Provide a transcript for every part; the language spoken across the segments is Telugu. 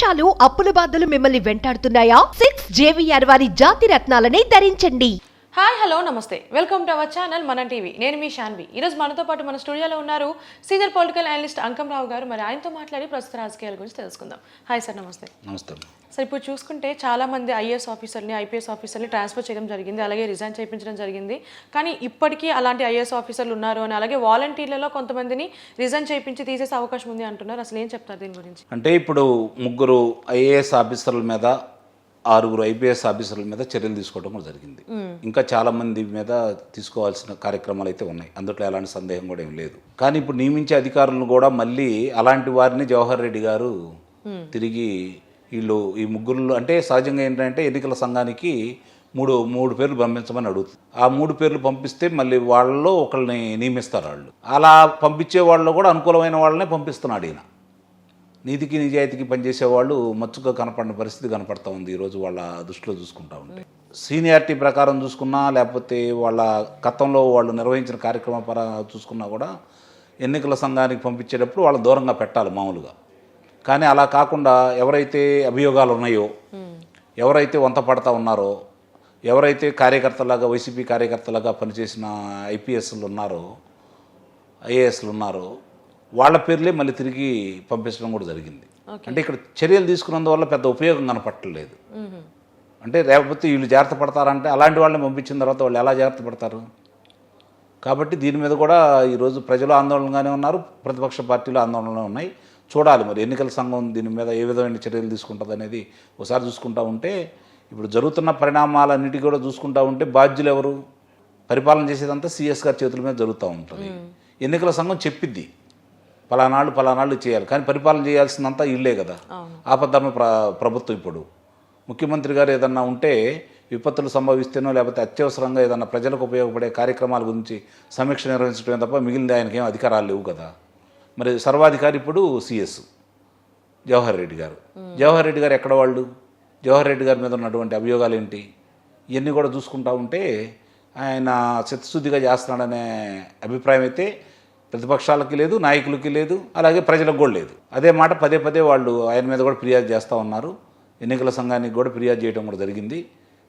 మోసాలు అప్పుల బాధలు మిమ్మల్ని వెంటాడుతున్నాయా? సిక్స్ జేవిఆర్ వారి జాతి రత్నాలనే ధరించండి. హాయ్ హలో నమస్తే. Welcome to our channel Mana TV. నేను మీ శాన్వి ఈరోజు మనతో పాటు మన స్టూడియోలో ఉన్నారు senior political analyst Ankam Rao గారు. మరి ఆయనతో మాట్లాడి ప్రస్తుత రాజకీయాల గురించి తెలుసుకుందాం. హాయ్ సార్ నమస్తే. నమస్తే సార్ ఇప్పుడు చూసుకుంటే చాలా మంది ఐఏఎస్ ఆఫీసర్ని ఐపీఎస్ ఆఫీసర్ని ట్రాన్స్ఫర్ చేయడం జరిగింది అలాగే రిజైన్ చేయించడం జరిగింది. కానీ ఇప్పటికీ అలాంటి ఐఏఎస్ ఆఫీసర్లు ఉన్నారు అని అలాగే వాలంటీర్లలో కొంతమందిని రిజైన్ చేయించి తీసేసే అవకాశం ఉంది అంటున్నారు. అసలు ఏం చెప్తారు దీని గురించి? అంటే ఇప్పుడు ముగ్గురు ఐఏఎస్ ఆఫీసర్ల మీద ఆరుగురు ఐపీఎస్ ఆఫీసర్ల మీద చర్యలు తీసుకోవడం కూడా జరిగింది. ఇంకా చాలా మంది మీద తీసుకోవాల్సిన కార్యక్రమాలు అయితే ఉన్నాయి. అందులో ఎలాంటి సందేహం కూడా ఏం లేదు. కానీ ఇప్పుడు నియమించే అధికారులను కూడా మళ్ళీ అలాంటి వారిని జవహర్ రెడ్డి గారు తిరిగి వీళ్ళు ఈ ముగ్గురు అంటే సహజంగా ఏంటంటే ఎన్నికల సంఘానికి మూడు మూడు పేర్లు పంపించమని అడుగుతుంది ఆ మూడు పేర్లు పంపిస్తే మళ్ళీ వాళ్ళలో ఒకళ్ళని నియమిస్తారు వాళ్ళు. అలా పంపించే వాళ్ళు కూడా అనుకూలమైన వాళ్ళనే పంపిస్తున్నాడు ఈయన. నీతికి నిజాయితీకి పనిచేసే వాళ్ళు మచ్చుగా కనపడిన పరిస్థితి కనపడతా ఉంది. ఈరోజు వాళ్ళ దృష్టిలో చూసుకుంటా ఉంటే. సీనియారిటీ ప్రకారం చూసుకున్నా లేకపోతే వాళ్ళ గతంలో వాళ్ళు నిర్వహించిన కార్యక్రమ పర చూసుకున్నా కూడా ఎన్నికల సంఘానికి పంపించేటప్పుడు వాళ్ళ దూరంగా పెట్టాలి మామూలుగా. కానీ అలా కాకుండా ఎవరైతే అభియోగాలు ఉన్నాయో ఎవరైతే వంత పడతా ఉన్నారో ఎవరైతే కార్యకర్తలాగా వైసీపీ కార్యకర్తలాగా పనిచేసిన ఐపీఎస్లు ఉన్నారో ఐఏఎస్లు ఉన్నారో వాళ్ళ పేర్లే మళ్ళీ తిరిగి పంపించడం కూడా జరిగింది. అంటే ఇక్కడ చర్యలు తీసుకున్నందువల్ల పెద్ద ఉపయోగం కనపట్టలేదు. అంటే లేకపోతే వీళ్ళు జాగ్రత్త పడతారంటే అలాంటి వాళ్ళని పంపించిన తర్వాత వాళ్ళు ఎలా జాగ్రత్త పడతారు? కాబట్టి దీని మీద కూడా ఈరోజు ప్రజలు ఆందోళనగానే ఉన్నారు ప్రతిపక్ష పార్టీలు ఆందోళనలో ఉన్నాయి. చూడాలి మరి ఎన్నికల సంఘం దీని మీద ఏ విధమైన చర్యలు తీసుకుంటుంది అనేది ఒకసారి చూసుకుంటా ఉంటే ఇప్పుడు జరుగుతున్న పరిణామాలన్నిటి కూడా చూసుకుంటా ఉంటే బాధ్యులు ఎవరు? పరిపాలన చేసేదంతా సిఎస్ గారి చేతుల మీద జరుగుతూ ఉంటుంది. ఎన్నికల సంఘం చెప్పిద్ది. పలానాళ్ళు పలానాళ్ళు చేయాలి. కానీ పరిపాలన చేయాల్సిందంతా ఇల్లే కదా. ఆపద్ధర్మ ప్ర ప్రభుత్వం ఇప్పుడు. ముఖ్యమంత్రి గారు ఏదన్నా ఉంటే విపత్తులు సంభవిస్తేనో లేకపోతే అత్యవసరంగా ఏదన్నా ప్రజలకు ఉపయోగపడే కార్యక్రమాల గురించి సమీక్ష నిర్వహించడమే తప్ప మిగిలిన ఆయనకి ఏం అధికారాలు లేవు కదా. మరి సర్వాధికారి ఇప్పుడు సిఎస్ జవహర్ రెడ్డి గారు. జవహర్ రెడ్డి గారు ఎక్కడ వాళ్ళు? జవహర్ రెడ్డి గారి మీద ఉన్నటువంటి అభియోగాలు ఏంటి? ఇవన్నీ కూడా చూసుకుంటా ఉంటే ఆయన చిత్తశుద్ధిగా చేస్తున్నాడనే అభిప్రాయం అయితే ప్రతిపక్షాలకి లేదు నాయకులకి లేదు అలాగే ప్రజలకు కూడా లేదు. అదే మాట పదే పదే వాళ్ళు ఆయన మీద కూడా ఫిర్యాదు చేస్తూ ఉన్నారు. ఎన్నికల సంఘానికి కూడా ఫిర్యాదు చేయడం కూడా జరిగింది.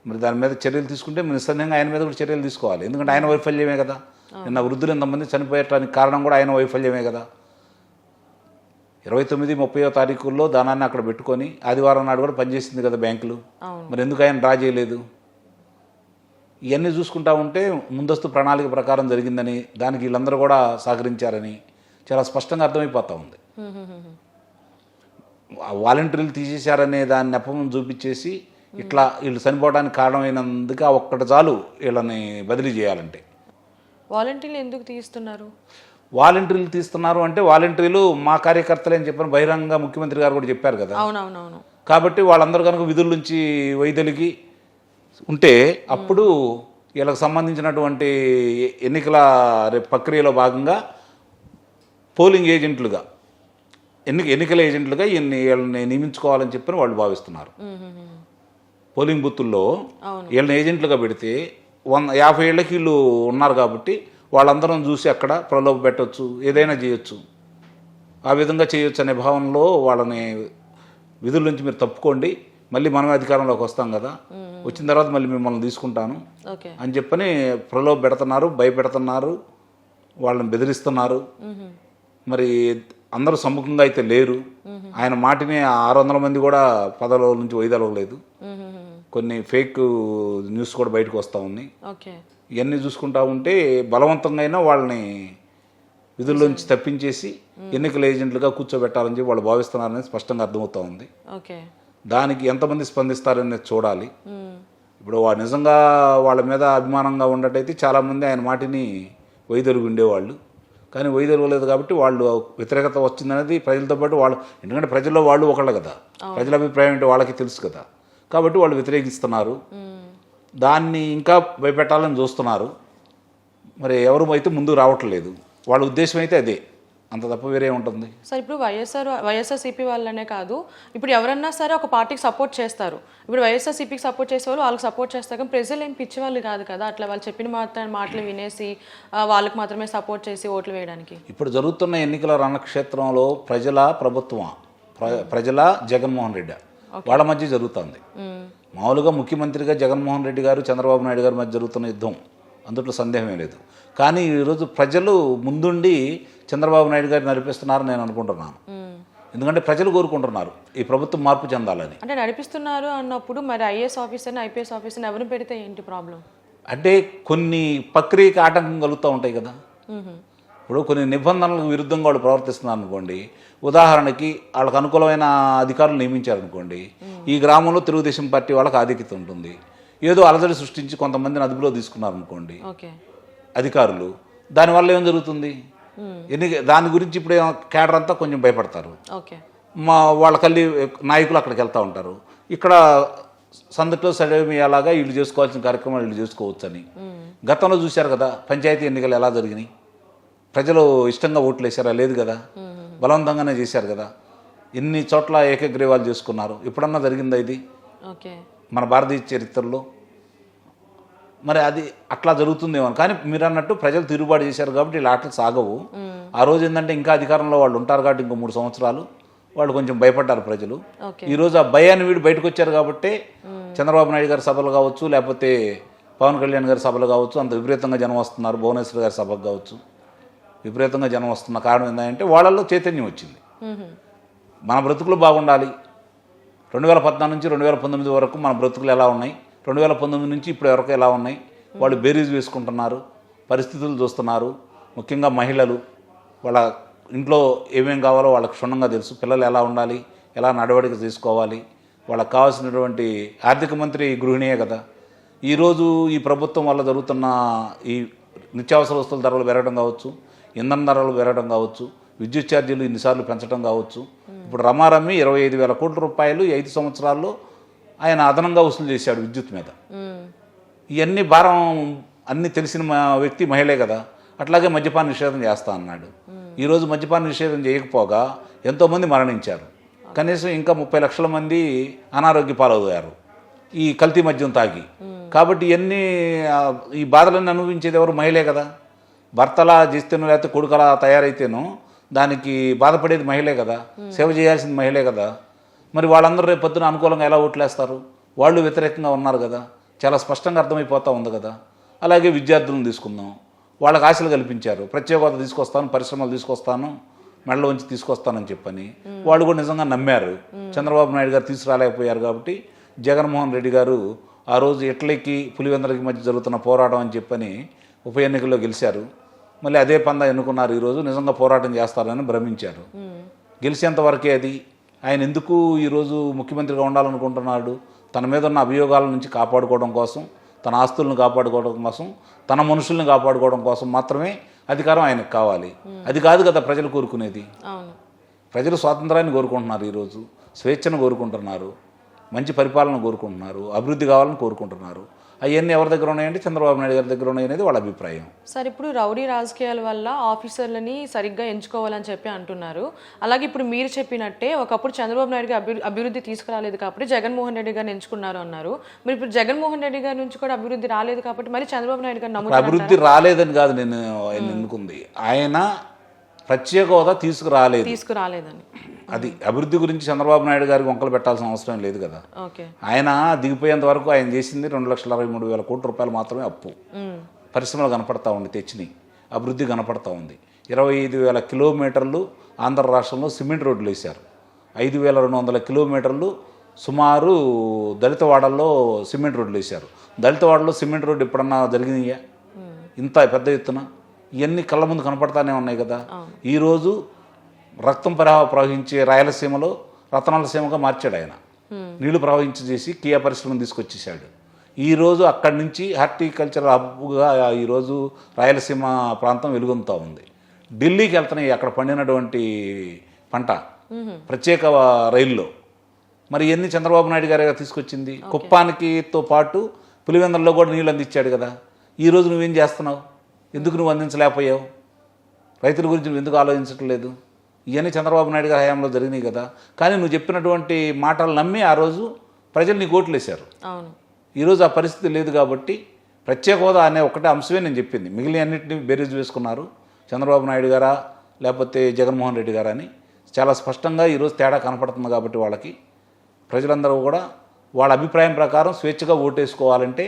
మరి దాని మీద చర్యలు తీసుకుంటే నిస్సందేహంగా ఆయన మీద కూడా చర్యలు తీసుకోవాలి. ఎందుకంటే ఆయన వైఫల్యమే కదా. నిన్న వృద్ధులు ఎంతమంది చనిపోయటానికి కారణం కూడా ఆయన వైఫల్యమే కదా. ఇరవై తొమ్మిది ముప్పయో తారీఖుల్లో దానాన్ని అక్కడ పెట్టుకొని ఆదివారం నాడు కూడా పనిచేసింది కదా బ్యాంకులు. మరి ఎందుకు ఆయన డ్రా చేయలేదు? ఇవన్నీ చూసుకుంటా ఉంటే ముందస్తు ప్రణాళిక ప్రకారం జరిగిందని దానికి వీళ్ళందరూ కూడా సహకరించారని చాలా స్పష్టంగా అర్థమైపోతా ఉంది. వాలంటీర్లు తీసేశారనే దాని నెపం చూపించేసి ఇట్లా వీళ్ళు చనిపోవడానికి కారణమైనందుకు ఆ ఒక్కటి చాలు వీళ్ళని బదిలీ చేయాలంటే. వాలంటీర్లు ఎందుకు తీస్తున్నారు? వాలంటీర్లు తీస్తున్నారు అంటే వాలంటీర్లు మా కార్యకర్తలే అని చెప్పిన బహిరంగ ముఖ్యమంత్రి గారు కూడా చెప్పారు కదా. అవునవునవును. కాబట్టి వాళ్ళందరూ కనుక విధుల నుంచి వైదొలిగి ఉంటే అప్పుడు వీళ్ళకి సంబంధించినటువంటి ఎన్నికల ప్రక్రియలో భాగంగా పోలింగ్ ఏజెంట్లుగా ఎన్నిక ఎన్నికల ఏజెంట్లుగా ఈయన్ని వీళ్ళని నియమించుకోవాలని చెప్పని వాళ్ళు భావిస్తున్నారు. పోలింగ్ బూతుల్లో వీళ్ళని ఏజెంట్లుగా పెడితే వంద యాభై ఏళ్ళకి వీళ్ళు ఉన్నారు కాబట్టి వాళ్ళందరం చూసి అక్కడ ప్రలోభ పెట్టవచ్చు ఏదైనా చేయొచ్చు. ఆ విధంగా చేయొచ్చు అనే భావనలో వాళ్ళని విధుల నుంచి మీరు తప్పుకోండి. మళ్ళీ మనమే అధికారంలోకి వస్తాం కదా. వచ్చిన తర్వాత మళ్ళీ మిమ్మల్ని తీసుకుంటాను. అని చెప్పని ప్రలోభ పెడుతున్నారు భయపెడుతున్నారు వాళ్ళని బెదిరిస్తున్నారు. మరి అందరూ సమ్ముఖంగా అయితే లేరు. ఆయన మాటిని ఆరు వందల మంది కూడా పదవుల నుంచి వైదొలగలేదు కొన్ని ఫేక్ న్యూస్ కూడా బయటకు వస్తూ ఉన్నాయి. ఇవన్నీ చూసుకుంటా ఉంటే బలవంతంగా అయినా వాళ్ళని విధుల్లోంచి తప్పించేసి ఎన్నికల ఏజెంట్లుగా కూర్చోబెట్టాలని చెప్పి వాళ్ళు భావిస్తున్నారని స్పష్టంగా అర్థమవుతా ఉంది. ఓకే. దానికి ఎంతమంది స్పందిస్తారనేది చూడాలి. ఇప్పుడు వా నిజంగా వాళ్ళ మీద అభిమానంగా ఉండటైతే చాలామంది ఆయన మాటిని వైదొలుగు ఉండేవాళ్ళు. కానీ వైదొలగలేదు కాబట్టి వాళ్ళు వ్యతిరేకత వచ్చిందనేది ప్రజలతో పాటు వాళ్ళు ఎందుకంటే ప్రజల్లో వాళ్ళు ఒకళ్ళు కదా. ప్రజల అభిప్రాయం ఏంటో వాళ్ళకి తెలుసు కదా. కాబట్టి వాళ్ళు వ్యతిరేకిస్తున్నారు. దాన్ని ఇంకా భయపెట్టాలని చూస్తున్నారు. మరి ఎవరు అయితే ముందు రావట్లేదు. వాళ్ళ ఉద్దేశం అయితే అదే. అంత తప్ప వేరే ఉంటుంది. సార్ ఇప్పుడు వైఎస్ఆర్ వైఎస్ఆర్సీపీ వాళ్ళనే కాదు ఇప్పుడు ఎవరన్నా సరే ఒక పార్టీకి సపోర్ట్ చేస్తారు. ఇప్పుడు వైఎస్ఆర్సీపీకి సపోర్ట్ చేసే వాళ్ళు వాళ్ళకి సపోర్ట్ చేస్తారు. కానీ ప్రజలు ఏం పిచ్చి వాళ్ళు కాదు కదా? అట్లా వాళ్ళు చెప్పిన మాత్రం మాటలు వినేసి వాళ్ళకి మాత్రమే సపోర్ట్ చేసి ఓట్లు వేయడానికి. ఇప్పుడు జరుగుతున్న ఎన్నికల రణక్షేత్రంలో ప్రజల ప్రభుత్వం ప్ర- ప్రజల జగన్మోహన్ రెడ్డి. వాళ్ళ మధ్య జరుగుతుంది. మామూలుగా ముఖ్యమంత్రిగా జగన్మోహన్ రెడ్డి గారు చంద్రబాబు నాయుడు గారి మధ్య జరుగుతున్న యుద్ధం. అందులో సందేహమే లేదు. కానీ ఈరోజు ప్రజలు ముందుండి చంద్రబాబు నాయుడు గారిని నడిపిస్తున్నారని నేను అనుకుంటున్నాను. ఎందుకంటే ప్రజలు కోరుకుంటున్నారు ఈ ప్రభుత్వం మార్పు చెందాలని. అంటే నడిపిస్తున్నారు అన్నప్పుడు మరి ఐఏఎస్ ఆఫీసర్ని ఐపీఎస్ ఆఫీసర్ని ఎవరిని పెడితే ఏంటి ప్రాబ్లం? అంటే కొన్ని ప్రక్రియకి ఆటంకం కలుగుతూ ఉంటాయి కదా. ఇప్పుడు కొన్ని నిబంధనలకు విరుద్ధంగా వాళ్ళు ప్రవర్తిస్తున్నారు అనుకోండి ఉదాహరణకి వాళ్ళకు అనుకూలమైన అధికారులు నియమించారనుకోండి ఈ గ్రామంలో తెలుగుదేశం పార్టీ వాళ్ళకి ఆధిక్యత ఉంటుంది. ఏదో అలజడి సృష్టించి కొంతమందిని అదుపులో తీసుకున్నారనుకోండి. ఓకే. అధికారులు దానివల్ల ఏం జరుగుతుంది? ఎన్ని దాని గురించి ఇప్పుడు ఏమో కేడర్ అంతా కొంచెం భయపడతారు. మా వాళ్ళ కల్లి నాయకులు అక్కడికి వెళ్తూ ఉంటారు. ఇక్కడ సందట్లో సడేమి అలాగా వీళ్ళు చేసుకోవాల్సిన కార్యక్రమాలు వీళ్ళు చేసుకోవచ్చని. గతంలో చూశారు కదా పంచాయతీ ఎన్నికలు ఎలా జరిగినాయి? ప్రజలు ఇష్టంగా ఓట్లు వేశారా? లేదు కదా. బలవంతంగానే చేశారు కదా. ఎన్ని చోట్ల ఏకగ్రీవాలు చేసుకున్నారు? ఎప్పుడన్నా జరిగిందా ఇది? ఓకే. మన భారతీయ చరిత్రలో. మరి అది అట్లా జరుగుతుందేమో కానీ మీరు అన్నట్టు ప్రజలు తిరుగుబాటు చేశారు కాబట్టి ఇలా ఆటలు సాగవు. ఆ రోజు ఏంటంటే ఇంకా అధికారంలో వాళ్ళు ఉంటారు కాబట్టి ఇంకో మూడు సంవత్సరాలు వాళ్ళు కొంచెం భయపడ్డారు ప్రజలు. ఓకే. ఈ రోజు ఆ భయాన్ని వీడు బయటకు వచ్చారు కాబట్టి చంద్రబాబు నాయుడు గారి సభలు కావచ్చు లేకపోతే పవన్ కళ్యాణ్ గారి సభలు కావచ్చు అంత విపరీతంగా జనం వస్తున్నారు. భువనేశ్వర్ గారి సభకు కావచ్చు. విపరీతంగా జనం వస్తున్న కారణం ఏంటంటే వాళ్ళల్లో చైతన్యం వచ్చింది. మన బ్రతుకులు బాగుండాలి. రెండు వేల పద్నాలుగు నుంచి రెండు వేల పంతొమ్మిది వరకు మన బ్రతుకులు ఎలా ఉన్నాయి? రెండు వేల పంతొమ్మిది నుంచి ఇప్పుడు వరకు ఎలా ఉన్నాయి? వాళ్ళు బేరీజ్ వేసుకుంటున్నారు పరిస్థితులు చూస్తున్నారు. ముఖ్యంగా మహిళలు వాళ్ళ ఇంట్లో ఏమేం కావాలో వాళ్ళకి క్షుణ్ణంగా తెలుసు. పిల్లలు ఎలా ఉండాలి? ఎలా నడవడిక తీసుకోవాలి? వాళ్ళకి కావాల్సినటువంటి ఆర్థిక మంత్రి గృహిణియే కదా. ఈరోజు ఈ ప్రభుత్వం వల్ల జరుగుతున్న ఈ నిత్యావసర వస్తువుల ధరలు పెరగడం కావచ్చు ఇంధన ధరలు పెరగడం కావచ్చు విద్యుత్ ఛార్జీలు ఇన్నిసార్లు పెంచడం కావచ్చు. ఇప్పుడు రమారమ్మి ఇరవై ఐదు వేల కోట్ల రూపాయలు ఐదు సంవత్సరాల్లో ఆయన అదనంగా వసూలు చేశాడు విద్యుత్ మీద. ఇవన్నీ భారం అన్ని తెలిసిన మా- వ్యక్తి మహిళే కదా. అట్లాగే మద్యపాన నిషేధం చేస్తా అన్నాడు. ఈరోజు మద్యపాన నిషేధం చేయకపోగా ఎంతోమంది మరణించారు. కనీసం ఇంకా ముప్పై లక్షల మంది అనారోగ్య పాలయ్యారు ఈ కల్తీ మద్యం తాగి. కాబట్టి ఇవన్నీ ఈ బాధలన్నీ అనుభవించేది ఎవరు మహిళే కదా. భర్తలా చేస్తేనో లేకపోతే కొడుకలా తయారైతేనో దానికి బాధపడేది మహిళే కదా. సేవ చేయాల్సింది మహిళే కదా. మరి వాళ్ళందరూ రేపు పొద్దున అనుకూలంగా ఎలా ఓట్లేస్తారు? వాళ్ళు వ్యతిరేకంగా ఉన్నారు కదా. చాలా స్పష్టంగా అర్థమైపోతూ ఉంది కదా. అలాగే విద్యార్థులను తీసుకుందాం. వాళ్ళకి ఆశలు కల్పించారు. ప్రత్యేక హోదా తీసుకొస్తాను పరిశ్రమలు తీసుకొస్తాను మెడలో ఉంచి తీసుకొస్తానని చెప్పని వాళ్ళు కూడా నిజంగా నమ్మారు. చంద్రబాబు నాయుడు గారు తీసుకురాలేకపోయారు కాబట్టి జగన్మోహన్ రెడ్డి గారు ఆ రోజు ఇట్లకి పులివెందలకి మధ్య జరుగుతున్న పోరాటం అని చెప్పని ఉప ఎన్నికల్లో గెలిచారు. మళ్ళీ అదే పందా ఎన్నుకున్నారు. ఈరోజు నిజంగా పోరాటం చేస్తారని భ్రమించారు. గెలిచేంత వరకే అది. ఆయన ఎందుకు ఈరోజు ముఖ్యమంత్రిగా ఉండాలనుకుంటున్నాడు? తన మీద ఉన్న అభియోగాల నుంచి కాపాడుకోవడం కోసం తన ఆస్తులను కాపాడుకోవడం కోసం తన మనుషుల్ని కాపాడుకోవడం కోసం మాత్రమే అధికారం ఆయనకు కావాలి. అది కాదు కదా ప్రజలు కోరుకునేది. ప్రజలు స్వాతంత్రాన్ని కోరుకుంటున్నారు ఈరోజు. స్వేచ్ఛను కోరుకుంటున్నారు. మంచి పరిపాలన కోరుకుంటున్నారు. అభివృద్ధి కావాలని కోరుకుంటున్నారు. అవన్నీ ఎవరి దగ్గర ఉన్నాయంటే చంద్రబాబు నాయుడు గారి దగ్గర ఉన్నాయనేది వాళ్ళ అభిప్రాయం. సార్ ఇప్పుడు రౌడీ రాజకీయాల వల్ల ఆఫీసర్లని సరిగ్గా ఎంచుకోవాలని చెప్పి అంటున్నారు. అలాగే ఇప్పుడు మీరు చెప్పినట్టే ఒకప్పుడు చంద్రబాబు నాయుడు గారు అభి అభివృద్ధి తీసుకురాలేదు కాబట్టి జగన్మోహన్ రెడ్డి గారిని ఎంచుకున్నారు అన్నారు. మరి ఇప్పుడు జగన్మోహన్ రెడ్డి గారి నుంచి కూడా అభివృద్ధి రాలేదు కాబట్టి మళ్ళీ చంద్రబాబు నాయుడు గారు అభివృద్ధి రాలేదని కాదు నేను ఎన్నుకుంది ఆయన ప్రత్యేక హోదా తీసుకురాలేదు. తీసుకురాలేదని అది అభివృద్ధి గురించి చంద్రబాబు నాయుడు గారికి వంకలు పెట్టాల్సిన అవసరం లేదు కదా. ఆయన దిగిపోయేంత వరకు ఆయన చేసింది రెండు లక్షల అరవై మూడు వేల కోట్ల రూపాయలు మాత్రమే అప్పు. పరిశ్రమలు కనపడతా ఉంది తెచ్చినాయి. అభివృద్ధి కనపడతా ఉంది. ఇరవై ఐదు వేల కిలోమీటర్లు ఆంధ్ర రాష్ట్రంలో సిమెంట్ రోడ్లు వేశారు. ఐదు వేల రెండు వందల కిలోమీటర్లు సుమారు దళిత వాడల్లో సిమెంట్ రోడ్లు వేశారు. దళిత వాడలో సిమెంట్ రోడ్డు ఎప్పుడన్నా జరిగినాయా? ఇంత పెద్ద ఎత్తున? ఇవన్నీ కళ్ళ ముందు కనపడతానే ఉన్నాయి కదా. ఈరోజు రక్తం ప్రవా ప్రవహించే రాయలసీమలో రతనాల సీమగా మార్చాడు ఆయన. నీళ్ళు ప్రవహించి చేసి కియా పరిశ్రమను తీసుకొచ్చేసాడు ఈరోజు అక్కడి నుంచి హార్టికల్చర్ హబ్గా ఈరోజు రాయలసీమ ప్రాంతం వెలుగొందుతూ ఉంది. ఢిల్లీకి వెళ్తున్నాయి అక్కడ పండినటువంటి పంట. ప్రత్యేక రైల్లో. మరి ఎన్ని చంద్రబాబు నాయుడు గారే తీసుకొచ్చింది. కుప్పానికితో పాటు పులివెందులలో కూడా నీళ్ళు అందించాడు కదా. ఈ రోజు నువ్వేం చేస్తున్నావు? ఎందుకు నువ్వు అందించలేకపోయావు? రైతుల గురించి నువ్వు ఎందుకు ఆలోచించట్లేదు ఇవన్నీ చంద్రబాబు నాయుడు గారి హయాంలో జరిగినాయి కదా. కానీ నువ్వు చెప్పినటువంటి మాటలు నమ్మి ఆ రోజు ప్రజలు నీకు ఓట్లేశారు ఈరోజు ఆ పరిస్థితి లేదు కాబట్టి ప్రత్యేక హోదా అనే ఒకటే అంశమే నేను చెప్పింది. మిగిలిన అన్నింటినీ బేరీజ్ వేసుకున్నారు చంద్రబాబు నాయుడు గారా లేకపోతే జగన్మోహన్ రెడ్డి గారా అని. చాలా స్పష్టంగా ఈరోజు తేడా కనపడుతుంది కాబట్టి వాళ్ళకి. ప్రజలందరూ కూడా వాళ్ళ అభిప్రాయం ప్రకారం స్వేచ్ఛగా ఓటేసుకోవాలంటే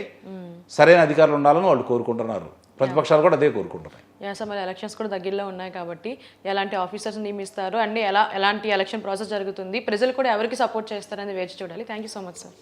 సరైన అధికారులు ఉండాలని వాళ్ళు కోరుకుంటున్నారు. ప్రతిపక్షాలు కూడా అదే కోరుకుంటున్నాయి. యాస మరి ఎలక్షన్స్ కూడా దగ్గరలో ఉన్నాయి కాబట్టి ఎలాంటి ఆఫీసర్స్ నియమిస్తారు? అండ్ ఎలా ఎలాంటి ఎలక్షన్ ప్రాసెస్ జరుగుతుంది? ప్రజలు కూడా ఎవరికి సపోర్ట్ చేస్తారని వేచి చూడాలి. Thank you so much sir